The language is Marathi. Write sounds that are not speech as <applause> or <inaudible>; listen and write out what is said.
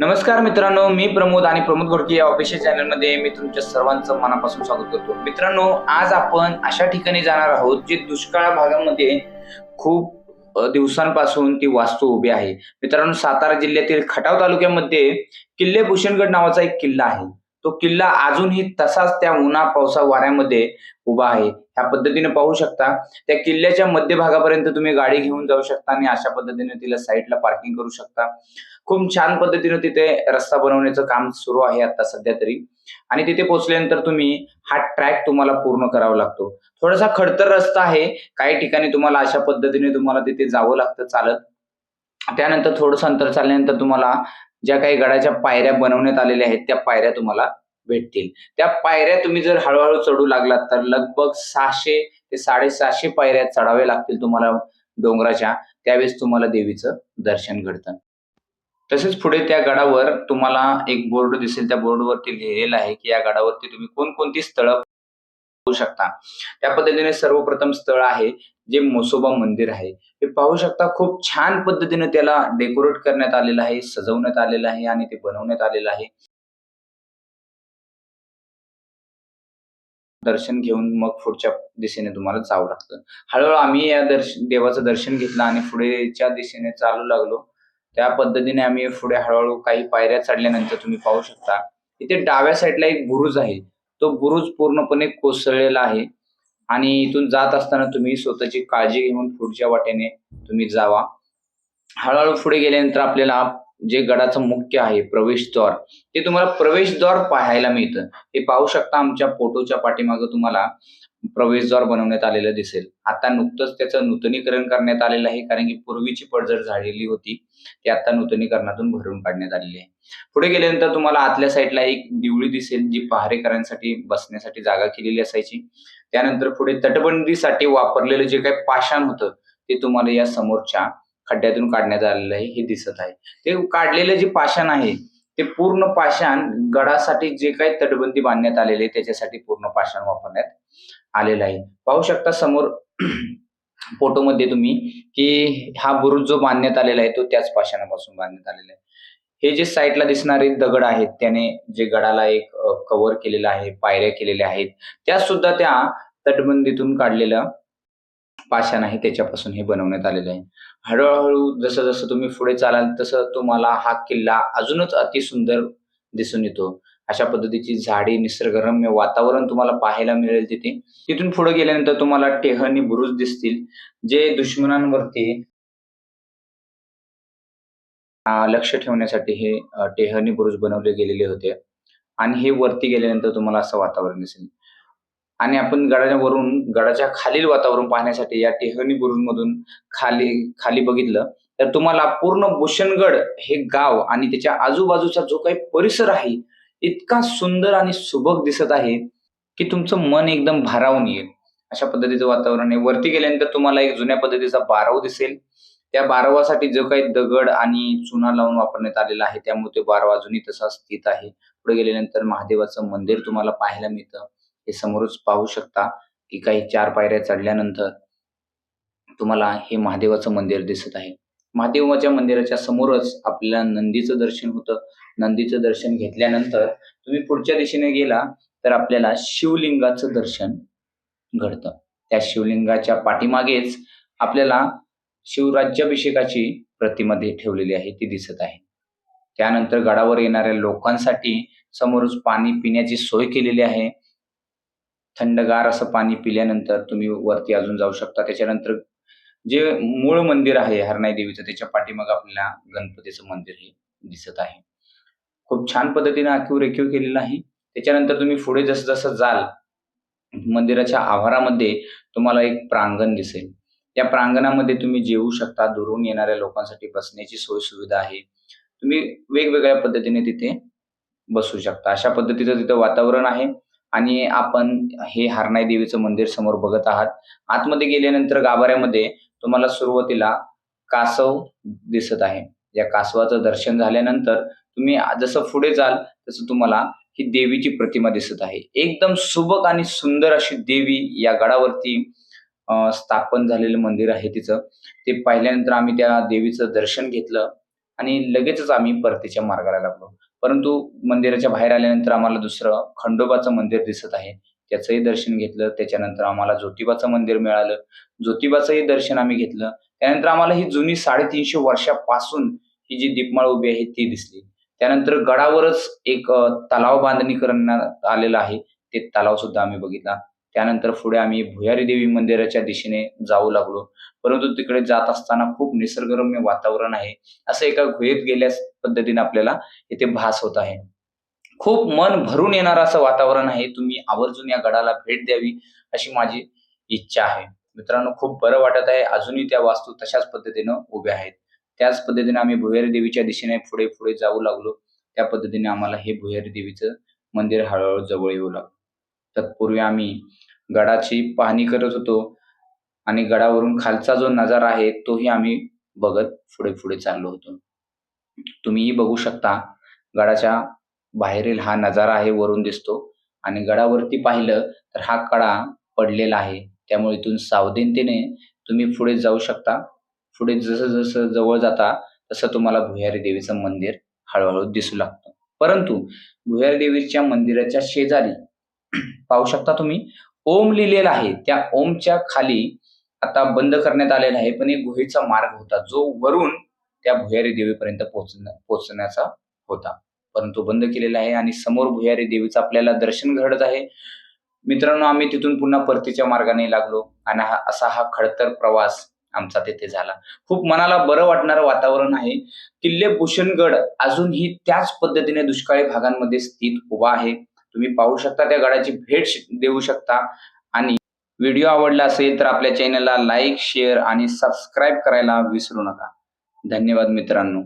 नमस्कार मित्रांनो मी प्रमोद आणि प्रमोद घोडके या ऑफिशियल चॅनलमध्ये मी तुमच्या सर्वांचं मनापासून स्वागत करतो. मित्रांनो आज आपण अशा ठिकाणी जाणार आहोत जे दुष्काळ भागामध्ये खूप दिवसांपासून ती वास्तू उभी आहे. मित्रांनो सातारा जिल्ह्यातील खटाव तालुक्यामध्ये किल्ले भूषणगड नावाचा एक किल्ला आहे. तो किल्ला अजूनही तसाच त्या उन्हा पावसा वाऱ्यामध्ये उभा आहे. ह्या पद्धतीने पाहू शकता. त्या किल्ल्याच्या मध्यभागापर्यंत तुम्ही गाडी घेऊन जाऊ शकता आणि अशा पद्धतीने तिला साईडला पार्किंग करू शकता. खूप छान पद्धतीने तिथे रस्ता बनवण्याचं काम सुरू आहे आता सध्या तरी. आणि तिथे पोहोचल्यानंतर तुम्ही हा ट्रॅक तुम्हाला पूर्ण करावा लागतो. थोडासा खडतर रस्ता आहे. काही ठिकाणी तुम्हाला अशा पद्धतीने तुम्हाला तिथे जावं लागतं चालत. त्यानंतर थोडंसं अंतर चालल्यानंतर तुम्हाला ज्या काही गडाच्या पायऱ्या बनवण्यात आलेल्या आहेत त्या पायऱ्या तुम्हाला भेटतील. त्या पायऱ्या तुम्ही जर हळूहळू चढू लागलात तर लगभग सहाशे ते साडेसहाशे पायऱ्या चढाव्या लागतील तुम्हाला डोंगराच्या. त्यावेळेस तुम्हाला देवीचं दर्शन घडतं. तसेच पुढे त्या गडावर तुम्हाला एक बोर्ड दिसेल. त्या बोर्डवरती लिहिलेलं आहे की या गडावरती तुम्ही कोणकोणती स्थळं पाहू शकता. त्या पद्धतीने सर्वप्रथम स्थळ आहे जे मोसोबा मंदिर आहे. हे पाहू शकता खूप छान पद्धतीने त्याला डेकोरेट करण्यात आलेलं आहे सजवण्यात आलेलं आहे आणि ते बनवण्यात आलेलं आहे. दर्शन घेऊन मग पुढच्या दिशेने तुम्हाला जावं लागतं. हळूहळू आम्ही या दर्श देवाचं दर्शन घेतलं आणि पुढेच्या दिशेने चालू लागलो. त्या पद्धतीने आम्ही पुढे हळूहळू काही पायऱ्या चढल्यानंतर तुम्ही पाहू शकता इथे डाव्या साईडला एक बुरुज आहे. तो बुरुज पूर्णपणे कोसळलेला आहे. आणि इथून जात असताना तुम्ही स्वतःची काळजी घेऊन पुढच्या वाटेने तुम्ही जावा. हळूहळू पुढे गेल्यानंतर आपल्याला जे गडाचं मुख्य आहे प्रवेशद्वार ते तुम्हाला प्रवेशद्वार पाहायला मिळतं. हे पाहू शकता आमच्या फोटोच्या पाठीमागं तुम्हाला प्रवेशद्वार बनवण्यात आलेलं दिसेल. आता नुकतंच त्याचं नूतनीकरण करण्यात आलेलं आहे कारण की पूर्वीची पडझड झालेली होती ती आता नूतनीकरणातून भरून काढण्यात आलेली आहे. पुढे गेल्यानंतर तुम्हाला आतल्या साईडला एक दिवळी दिसेल जी पहारेकरांसाठी बसण्यासाठी जागा केलेली असायची. त्यानंतर पुढे तटबंदीसाठी वापरलेलं जे काही पाषाण होतं ते तुम्हाला या समोरच्या खड्ड्यातून काढण्यात आलेलं आहे हे दिसत आहे. ते काढलेलं जे पाषाण आहे ते पूर्ण पाषाण गडासाठी जे काही तटबंदी बांधण्यात आलेले आहे त्याच्यासाठी पूर्ण पाषाण वापरण्यात आलेला आहे. पाहू शकता समोर <clears throat> फोटोमध्ये तुम्ही की हा बुरुज जो बांधण्यात आलेला आहे तो त्याच पाषाणापासून बांधण्यात आलेला आहे. हे जे साईडला दिसणारे दगड आहेत त्याने जे गडाला एक कव्हर केलेलं आहे पायऱ्या केलेल्या आहेत त्या सुद्धा त्या तटबंदीतून काढलेलं पाषाण आहे त्याच्यापासून हे बनवण्यात आलेलं आहे. हळूहळू जसं जसं तुम्ही पुढे चालाल तसं तुम्हाला हा किल्ला अजूनच अतिसुंदर दिसून येतो. अशा पद्धतीची झाडे निसर्गरम्य वातावरण तुम्हाला पाहायला मिळेल तिथे. तिथून पुढे गेल्यानंतर तुम्हाला टेहनी बुरुज दिसतील जे दुश्मनांवरती लक्ष ठेवण्यासाठी हे टेहनी बुरुज बनवले गेलेले होते. आणि हे वरती गेल्यानंतर तुम्हाला असं वातावरण दिसेल. आणि आपण गडाच्या वरून गडाच्या खालील वातावरण पाहण्यासाठी या टेहनी बुरुज मधून खाली खाली बघितलं तर तुम्हाला पूर्ण भूषणगड हे गाव आणि त्याच्या आजूबाजूचा जो काही परिसर आहे इतका सुंदर आणि सुबक दिसत आहे की तुमचं मन एकदम भारावून येईल. अशा पद्धतीचं वातावरण आहे. वरती गेल्यानंतर तुम्हाला एक जुन्या पद्धतीचा बारव दिसेल. त्या बारवासाठी जो काही दगड आणि चुना लावून वापरण्यात आलेला आहे त्यामुळे ते बारव अजूनही तसा स्थित आहे. पुढे गेल्यानंतर महादेवाचं मंदिर तुम्हाला पाहायला मिळतं. हे समोरच पाहू शकता की काही चार पायऱ्या चढल्यानंतर तुम्हाला हे महादेवाचं मंदिर दिसत आहे. महादेवाच्या मंदिराच्या समोरच आपल्याला नंदीचं दर्शन होतं. नंदीचं दर्शन घेतल्यानंतर तुम्ही पुढच्या दिशेने गेला तर आपल्याला शिवलिंगाचं दर्शन घडतं. त्या शिवलिंगाच्या पाठीमागेच आपल्याला शिवराज्याभिषेकाची प्रतिमा ठेवलेली आहे. ती दिसत आहे. त्यानंतर गडावर येणाऱ्या लोकांसाठी समोरच पाणी पिण्याची सोय केलेली आहे. थंडगार असं पाणी पिल्यानंतर तुम्ही वरती अजून जाऊ शकता. त्याच्यानंतर जे मूळ मंदिर आहे हरणाई देवीचं त्याच्या पाठीमाग आपल्याला गणपतीचं मंदिर हे दिसत आहे. खूप छान पद्धतीने आखीव रेखीव केलेलं आहे. त्याच्यानंतर तुम्ही पुढे जसं जसं जाल मंदिराच्या आवारामध्ये तुम्हाला एक प्रांगण दिसेल. त्या प्रांगणामध्ये तुम्ही जेवू शकता दुरून येणाऱ्या लोकांसाठी बसण्याची सोय सुविधा आहे. तुम्ही वेगवेगळ्या पद्धतीने तिथे बसू शकता. अशा पद्धतीचं तिथं वातावरण आहे आणि आपण हे हरणाई देवीचं मंदिर समोर बघत आहात. आतमध्ये गेल्यानंतर गाभाऱ्यामध्ये तुम्हाला सुरुवातीला कासव दिसत आहे. या कासवाचं दर्शन झाल्यानंतर तुम्ही जसं पुढे जाल तसं तुम्हाला ही देवीची प्रतिमा दिसत आहे. एकदम सुबक आणि सुंदर अशी देवी या गडावरती स्थापन झालेलं मंदिर आहे तिचं. ते पाहिल्यानंतर आम्ही त्या देवीचं दर्शन घेतलं आणि लगेचच आम्ही परतीच्या मार्गाला लागलो. परंतु मंदिराच्या बाहेर आल्यानंतर आम्हाला दुसरं खंडोबाचं मंदिर दिसत आहे. त्याचंही दर्शन घेतलं. त्याच्यानंतर आम्हाला ज्योतिबाचं मंदिर मिळालं. ज्योतिबाचंही दर्शन आम्ही घेतलं. त्यानंतर आम्हाला ही जुनी साडेतीनशे वर्षापासून ही जी दीपमाळ उभी आहे ती दिसली. त्यानंतर गडावरच एक तलाव बांधणी करण्यात आलेला आहे. ते तलाव सुद्धा आम्ही बघितला. त्यानंतर पुढे आम्ही भुयारी देवी मंदिराच्या दिशेने जाऊ लागलो. परंतु तिकडे जात असताना खूप निसर्गरम्य वातावरण आहे. असं एका गुहेत गेल्यास पद्धतीने आपल्याला इथे भास होत आहे. खूप मन भरून येणार असं वातावरण आहे. तुम्ही आवर्जून या गडाला भेट द्यावी अशी माझी इच्छा आहे. मित्रांनो खूप बरं वाटत आहे. अजूनही त्या वास्तू तशाच पद्धतीनं उभ्या आहेत. त्याच पद्धतीने आम्ही भुयारी देवीच्या दिशेने पुढे पुढे जाऊ लागलो. त्या पद्धतीने आम्हाला हे भुयारी देवीचं मंदिर हळूहळू जवळ येऊ लागलं. तत्पूर्वी आम्ही गडाची पाहणी करत होतो आणि गडावरून खालचा जो नजारा आहे तोही आम्ही बघत पुढे पुढे चाललो होतो. तुम्हीही बघू शकता गडाच्या बाहेरील हा नजारा आहे वरून दिसतो. आणि गडावरती पाहिलं तर हा कडा पडलेला आहे. त्यामुळे इथून सावधानतेने तुम्ही पुढे जाऊ शकता. पुढे जसं जसं जवळ जाता तसं तुम्हाला भुयारी देवीचं मंदिर हळूहळू दिसू लागतं. परंतु भुयारी देवीच्या मंदिराच्या शेजारी <clears throat> पाहू शकता तुम्ही ओम लिहिलेला आहे. त्या ओमच्या खाली आता बंद करण्यात आलेला आहे पण एक गुहेचा मार्ग होता जो वरून त्या भुयारी देवीपर्यंत पोहोचण्या पोहोचण्याचा होता. परंतु बंद केलेला आहे आणि समोर भुयारी देवीचं आपल्याला दर्शन घडत आहे. मित्रांनो आम्ही तिथून पुन्हा परतीच्या मार्गाने लागलो आणि हा असा हा खडतर प्रवास आमचा तेथे झाला. खूप मनाला बरं वाटणारं वातावरण आहे. किल्ले भूषणगड अजूनही त्याच पद्धतीने दुष्काळी भागांमध्ये स्थित उभा आहे. तुम्ही पाहू शकता त्या गडाची भेट देऊ शकता. आणि व्हिडिओ आवडला असेल तर आपल्या चॅनलला लाईक शेअर आणि सबस्क्राईब करायला विसरू नका. धन्यवाद मित्रांनो.